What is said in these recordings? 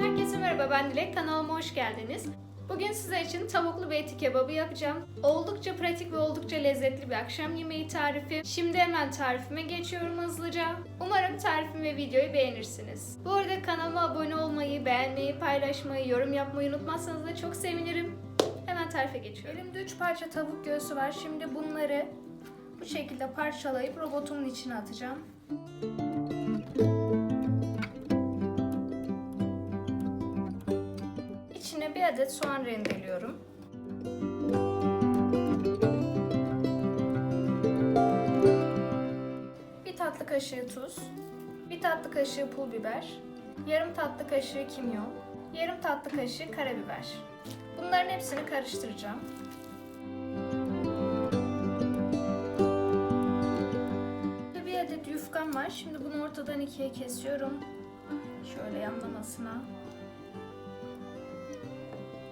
Herkese merhaba ben Dilek kanalıma hoş geldiniz. Bugün sizler için tavuklu beyti kebabı yapacağım. Oldukça pratik ve oldukça lezzetli bir akşam yemeği tarifi. Şimdi hemen tarifime geçiyorum hızlıca. Umarım tarifimi ve videoyu beğenirsiniz. Bu arada kanalıma abone olmayı, beğenmeyi, paylaşmayı, yorum yapmayı unutmazsanız da çok sevinirim. Hemen tarife geçiyorum. Elimde 3 parça tavuk göğsü var. Şimdi bunları bu şekilde parçalayıp robotumun içine atacağım. İçine bir adet soğan rendeliyorum. Bir tatlı kaşığı tuz, bir tatlı kaşığı pul biber, yarım tatlı kaşığı kimyon, yarım tatlı kaşığı karabiber. Bunların hepsini karıştıracağım. Var. Şimdi bunu ortadan ikiye kesiyorum. Şöyle yanlamasına.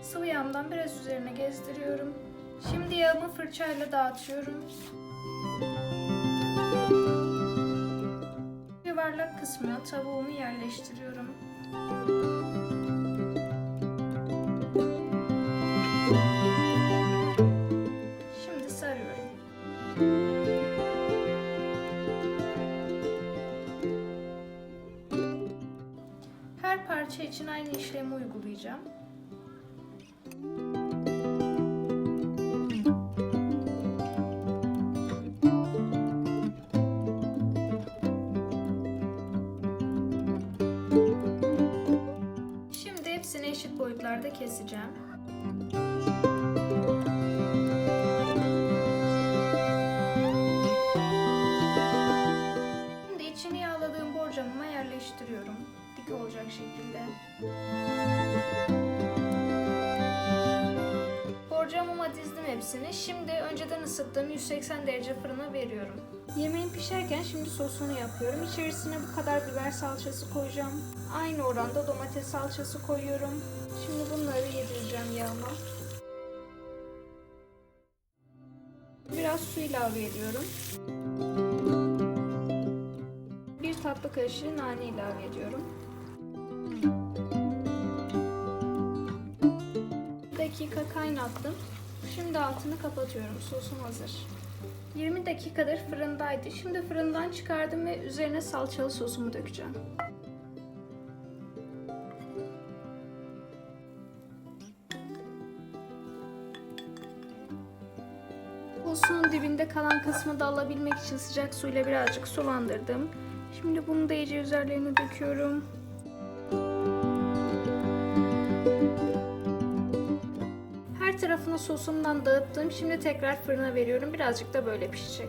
Sıvı yağımdan biraz üzerine gezdiriyorum. Şimdi yağımı fırçayla dağıtıyorum. Yuvarlak kısmına tavuğumu yerleştiriyorum. Parça için aynı işlemi uygulayacağım. Şimdi hepsini eşit boyutlarda keseceğim. Borcamıma yerleştiriyorum. Dik olacak şekilde. Borcamıma dizdim hepsini. Şimdi önceden ısıttığım 180 derece fırına veriyorum. Yemeğin pişerken şimdi sosunu yapıyorum. İçerisine bu kadar biber salçası koyacağım. Aynı oranda domates salçası koyuyorum. Şimdi bunları yedireceğim yağıma. Biraz su ilave ediyorum. Tatlı kaşığı nane ilave ediyorum. Bir dakika kaynattım. Şimdi altını kapatıyorum. Sosum hazır. 20 dakikadır fırındaydı. Şimdi fırından çıkardım ve üzerine salçalı sosumu dökeceğim. Sosunun dibinde kalan kısmı da alabilmek için sıcak suyla birazcık sulandırdım. Şimdi bunu da iyice üzerlerine döküyorum. Her tarafına sosumdan dağıttım. Şimdi tekrar fırına veriyorum. Birazcık da böyle pişecek.